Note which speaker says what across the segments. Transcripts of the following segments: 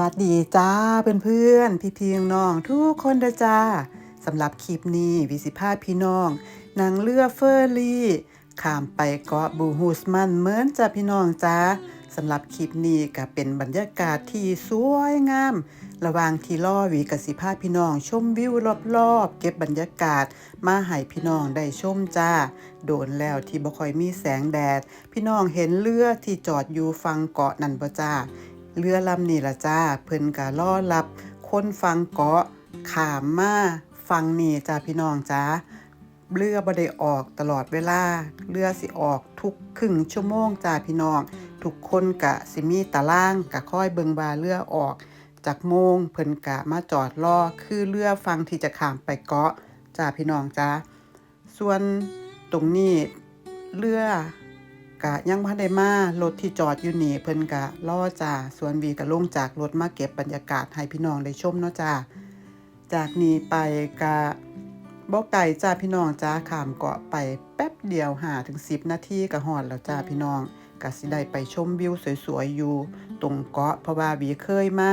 Speaker 1: วัสดีจ้าเพื่อนๆ พี่ๆน้องทุกคนเด้อจ้าสำหรับคลิปนี้วิสิภาพพี่น้องนางเรือเฟอร์รี่ข้ามไปเกาะบูฮูสมันเหมือนจ้าพี่น้องจ้าสำหรับคลิปนี้ก็เป็นบรรยากาศที่สวยงาม ระหว่างที่ล่อวีกสิภาพพี่น้อง ชมวิวรอบๆ เก็บบรรยากาศ มาให้พี่น้องได้ชมจ้า โดนแล้วที่บ่ค่อยมีแสงแดด พี่น้องเห็นเรือที่จอดอยู่ฟังเกาะนันบ่จ้า เรือลำนี่ละจ้า เพิ่นก็ล่อรับคนฟังเกาะขามมาฟังนี่จ้าพี่น้องจ้าเรือบ่ได้ออกตลอดเวลา เรือสิออกทุกครึ่งชั่วโมงจ้าพี่น้อง ทุกคนกะสิมีตารางกะค่อยเบิงบาเรือออก จากโมงเพิ่นกะมาจอดรอคือเรือฟังที่จะขามไปเกาะจ้าพี่น้องจ้าส่วนตรงนี้เรือ กะยังพันได้มารถที่จอดอยู่นี่เพิ่นกะล่อจ้าส่วนวีก็ลงจากรถมาเก็บบรรยากาศให้พี่น้องได้ชมเนาะจ้าจากนี้ไปกะบ่ไก่จ้าพี่น้องจ้าขามเกาะไปแป๊บเดียว5ถึง10นาทีก็ฮอดแล้วจ้าพี่น้องก็สิได้ไปชมวิวสวยๆอยู่ตรงเกาะเพราะว่าวีเคยมา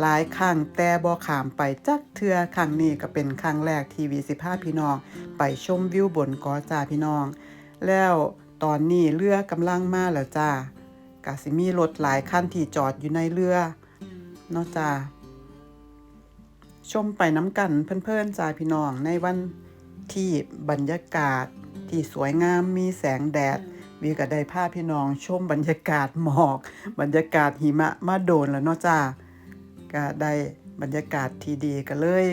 Speaker 1: หลายครั้งแต่บ่ขามไปจักเทือครั้งนี้ก็เป็นครั้งแรกที่วีสิพาพี่น้อง ไปชมวิวบนเกาะจ้าพี่น้อง แล้ว ตอนนี้เรือกำลังมาแล้วจ้ากะสิมีรถหลายคันที่จอดอยู่ในเรือเนาะจ้าชมไปน้ำกันเพื่อนๆจ้าพี่น้องในวันที่บรรยากาศที่สวยงามมีแสงแดดวีก็ได้พาพี่น้องชมบรรยากาศหมอก บรรยากาศหิมะมาโดนแล้วเนาะจ้าก็ได้บรรยากาศที่ดีก็เลย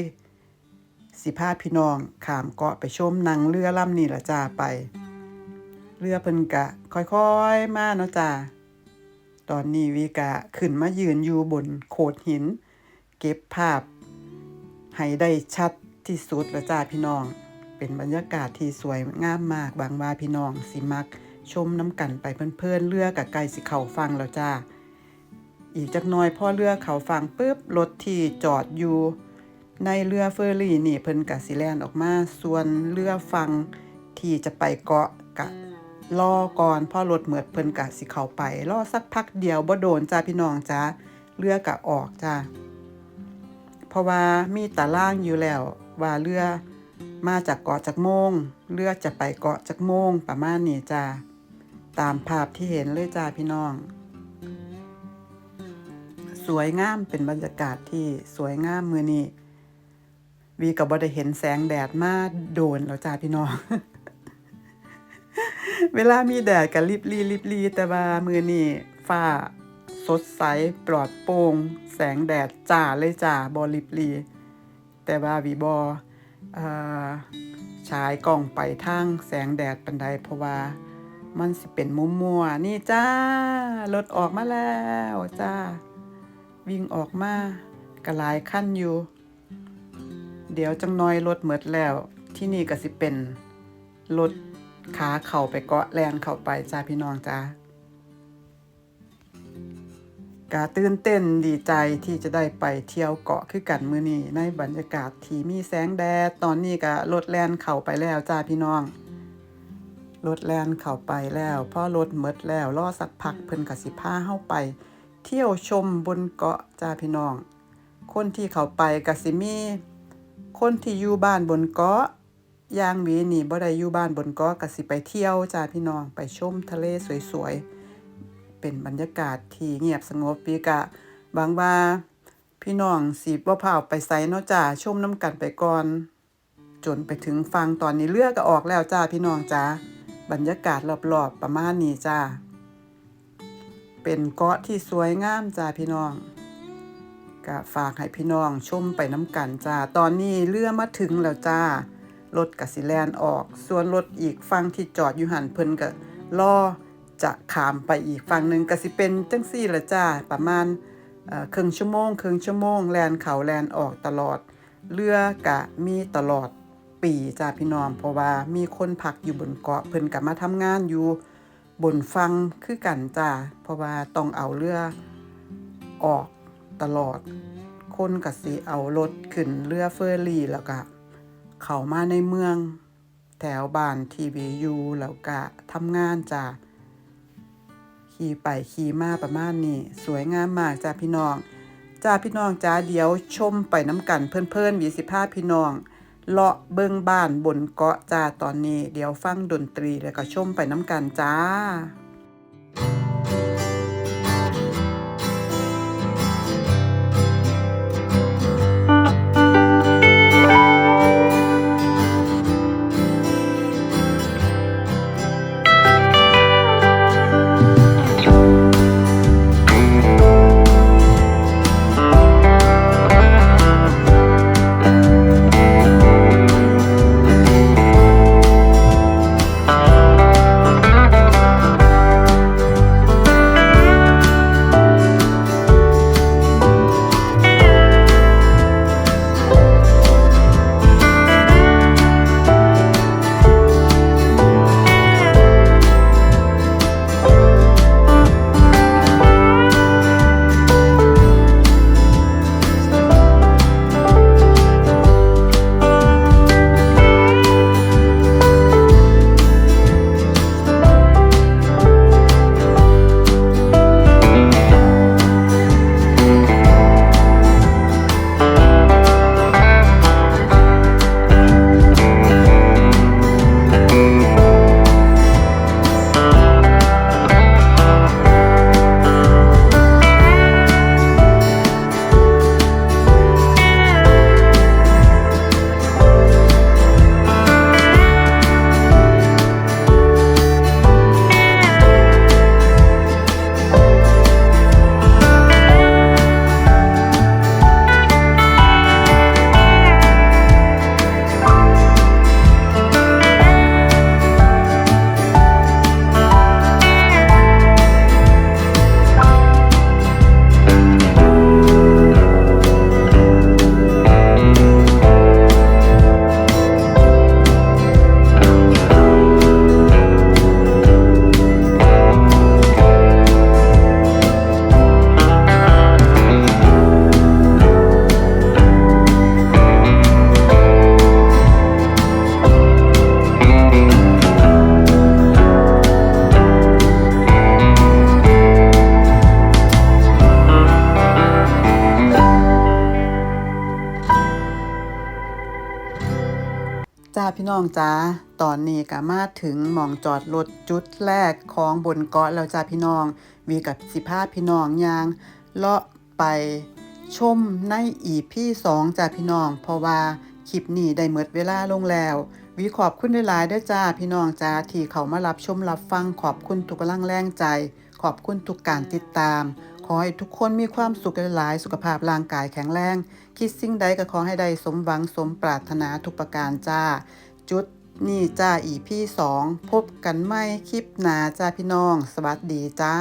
Speaker 1: สิพาพี่น้องขามเกาะไปชมนังเรือลำนี่ละจ้าไป เรือเพิ่นกะ ค่อยๆ มาเนาะจ้าตอนนี้วีกะขึ้นมายืนอยู่บนโขดหิน เก็บภาพ ให้ได้ชัดที่สุดละจ้าพี่น้อง เป็นบรรยากาศที่สวยงามมากบางว่าพี่น้องสิมัก ชมน้ำกันไปเพื่อนๆเรือกับไก่สิเขาฟังแล้วจ้าอีกจักน้อยพอเรือเขาฟังปุ๊บรถที่จอดอยู่ ในเรือเฟอร์รี่นี่เพิ่นกะสิแลนออกมาส่วนเรือฟังที่จะไปเกาะกะ รอก่อนพ่อรถเหมือดเพิ่นกะสิเข้าไปรอสักพักเดียวบ่โดนจ้าพี่น้องจ้าเรือกะออกจ้าเพราะว่ามีตารางอยู่แล้ว ว่าเรือมาจากเกาะจากโมงเรือจะไปเกาะจากโมงประมาณนี้จ้าตามภาพที่เห็นเลยจ้าพี่น้อง สวยงามเป็นบรรยากาศที่สวยงามมือนี้วีก็บ่ได้เห็นแสงแดดมาโดนแล้วจ้าพี่น้อง เวลามีแดดก็ริบลีริบลีแต่ว่ามือนี้ฟ้าสดใสปลอดโปร่งแสงแดดจ้าเลยจ้าบ่ริบลีแต่ว่าวีบอฉายกล้องไปทางแสงแดดปันใดเพราะว่ามันสิเป็นมุมมัวนี่จ้ารถออกมาแล้วจ้า วิ่งออกมากระลายขั้นอยู่ เดี๋ยวจังน้อยรถเหมดแล้ว ที่นี่ก็สิเป็นรถ ขาเข่าไปเกาะแลนเข้าไปจ้าพี่น้องจ้ากาตื่นเต้นดีใจที่จะได้ไปเที่ยวเกาะคือกันมือนี้ในบรรยากาศที่มีแสงแดด ตอนนี้ก็รถแลนเข้าไปแล้วจ้าพี่น้องรถแลนเข้าไปแล้วพอรถเมดแล้วรอสักพักเพิ่นกสิพาเฮาไป เที่ยวชมบนเกาะจ้าพี่น้อง คนที่เขาไปกสิมี คนที่อยู่บ้านบนเกาะ ย่างวีนี่บ่ได้อยู่บ้านบนเกาะก็สิไปเที่ยวจ้าพี่น้องไปชมทะเลสวยๆ เป็นบรรยากาศที่เงียบสงบปีกะบางว่าพี่น้องสิบ่พาไปไสเนาะจ้าชมน้ำกันไปก่อน จนไปถึงฟังตอนนี้เรือก็ออกแล้วจ้าพี่น้องจ้าบรรยากาศรอบๆประมาณนี้จ้าเป็นเกาะที่สวยงามจ้าพี่น้องก็ฝากให้พี่น้องชมไปน้ำกันจ้าตอนนี้เรือมาถึงแล้วจ้า รถกสิแลนออก ส่วนรถอีกฝั่งที่จอดอยู่หันเพิ่นก็รอจะขามไปอีกฝั่งหนึ่งก็สิเป็นจังซี่ละจ้าประมาณเครึ่งชั่วโมงครึ่งชั่วโมงแลนเขาแลนออกตลอด เรือกะมีตลอดปีจ้าพี่น้องเพราะว่ามีคนพักอยู่บนเกาะเพิ่นก็มาทำงานอยู่บนฟังคือกันจ้าเพราะว่าต้องเอาเรือออกตลอด คนก็สิเอารถขึ้นเรือเฟอร์รี่แล้วก็ เข้ามาในเมือง แถวบ้านทีวียูแล้วก็ทำงานจ้าขี่ไปขี่มาประมาณนี้สวยงามมากจ้าพี่น้องจ้าพี่น้องจ้าเดี๋ยวชมไปน้ำกันเพื่อนๆวีสิภาพี่น้องเลาะเบิงบ้านบนเกาะจ้าตอนนี้ เดี๋ยวฟังดนตรีแล้วก็ชมไปน้ำกันจ้า องจ้าตอนนี้ก็มาถึงหมองจอดรถจุดแรกของบนเกาะแล้วจ้าพี่น้อง วีกับสิพาพี่น้องยางเลาะไปชมในอีพี่สองจ้าพี่น้อง เพราะว่าคลิปนี้ได้เมิดเวลาลงแล้ว วีขอบคุณหลายๆด้จ้าพี่น้องจ้าที่เขามารับชมรับฟังขอบคุณทุกกำลังแรงใจ ขอบคุณทุกการติดตาม ขอให้ทุกคนมีความสุขหลายสุขภาพร่างกายแข็งแรง คิดสิ่งใดก็ขอให้ได้สมหวังสมปรารถนาทุกประการจ้า จุดนี่จ้าอีพี่สองพบกันไม่คลิปหนาจ้าพี่น้อง สวัสดีจ้า